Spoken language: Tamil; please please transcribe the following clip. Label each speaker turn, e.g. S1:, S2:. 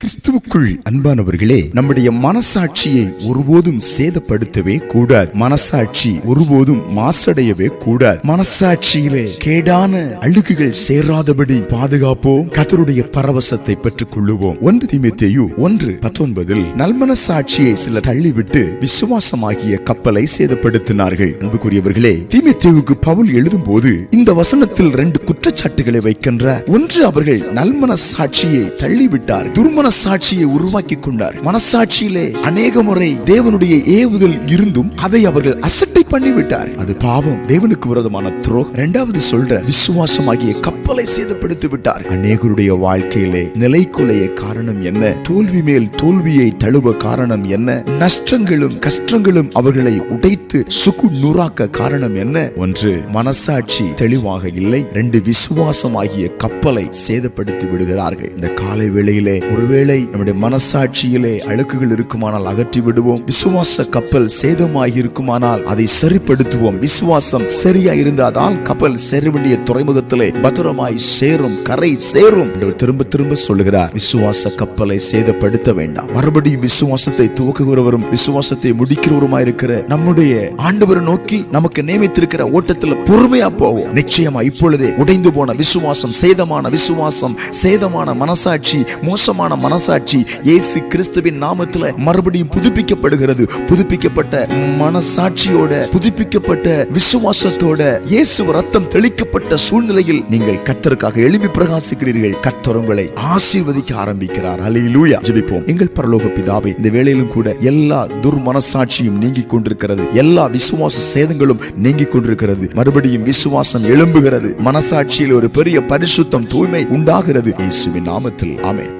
S1: கிறிஸ்துவுக்குள் அன்பானவர்களே நம்முடைய மனசாட்சியை ஒருபோதும் சேதப்படுத்தவே கூடாது. மனசாட்சி ஒருபோதும் மாசடையவே கூடாது. மனசாட்சியிலே கேடான அழுகுகள் சேராதபடி பாதுகாப்போம். கத்தருடைய பரவசத்தை பெற்றுக் கொள்ளுவோம் ஒன்று திமுத்தேயு ஒன்று பத்தொன்பதில் நல்மனசாட்சியை சில தள்ளிவிட்டு விசுவாசமாகிய கப்பலை சேதப்படுத்தினார்கள். அன்புக்குரியவர்களே தீமத்தேவுக்கு பவுல் எழுதும் போது இந்த வசனத்தில் ரெண்டு குற்றச்சாட்டுகளை வைக்கின்ற ஒன்று அவர்கள் நல்மனசாட்சியை தள்ளிவிட்டார் துர்மன மனசாட்சியை உருவாக்கி கொண்டார். மனசாட்சியிலே அநேக முறை தேவனுடைய ஏவுதல் இருந்தும் அதை அவர்கள் அசட்டை பண்ணிவிட்டார். அது பாவம். தேவனுக்கு விரோதமான துரோகம். இரண்டாவது சொல்ற விசுவாசமாகிய கப்பலை சேதப்படுத்தி விட்டார் அநேகருடைய வாழ்க்கையிலே நிலைக்குலைய காரணம் என்ன? தோல்வி மேல் தோல்வியை தழுவ காரணம் என்ன? நஷ்டங்களும் கஷ்டங்களும் அவர்களை உடைத்து சுக்கு நூறாக்க காரணம் என்ன? ஒன்று மனசாட்சி தெளிவாக இல்லை. ரெண்டு விசுவாசமாகிய கப்பலை சேதப்படுத்தி விடுகிறார்கள். இந்த காலை வேளையிலே ஒருவேளை நம்முடைய மனசாட்சியிலே அழுக்குகள் இருக்குமானால் அகற்றி விடுவோம். விசுவாச கப்பல் சேதமாகி இருக்குமானால் அதை சரிப்படுத்துவோம். விசுவாசம் சரியா இருந்தால் கப்பல் சேர வேண்டிய துறைமுகத்திலே பத்திரமாய் சேரும் கரை சேரும் திரும்ப திரும்ப சொல்லுகிறார். விசுவாச கப்பலை சேதப்படுத்த வேண்டாம். மறுபடியும் விசுவாசத்தை துவக்குகிறவரும் விசுவாசத்தை முடிக்கிறவருமாய் இருக்கிற நம்முடைய ஆண்டவரை நோக்கி நமக்கு நியமித்திருக்கிற ஓட்டத்தில் பொறுமையா போவோம். நிச்சயமா இப்பொழுதே உடைந்து போன விசுவாசம் சேதமான விசுவாசம் சேதமான மனசாட்சி மோசமான மனசாட்சி இயேசு கிறிஸ்துவின் நாமத்துல மறுபடியும் புதுப்பிக்கப்படுகிறது. புதுப்பிக்கப்பட்ட மனசாட்சியோட புதுப்பிக்கப்பட்ட விசுவாசத்தோட இயேசு ரத்தம் தெளிக்கப்பட்ட சூழ்நிலையில் நீங்கள் கத்தருக்காக எழுப்பி பிரகாசிக்கிறீர்கள். கத்தர் உங்களை ஆசீர்வதிக்க ஆரம்பிக்கிறார். அலையிலூயா ஜெபிப்போம். எங்கள் பரலோக பிதாவை இந்த வேளையிலும் கூட எல்லா துர்மனசாட்சியும் நீங்கிக் கொண்டிருக்கிறது. எல்லா விசுவாச சேதங்களும் நீங்கிக் கொண்டிருக்கிறது. மறுபடியும் விசுவாசம் எழும்புகிறது. மனசாட்சியில் ஒரு பெரிய பரிசுத்தம் தூய்மை உண்டாகிறது. இயேசுவின் நாமத்தில். ஆமேன்.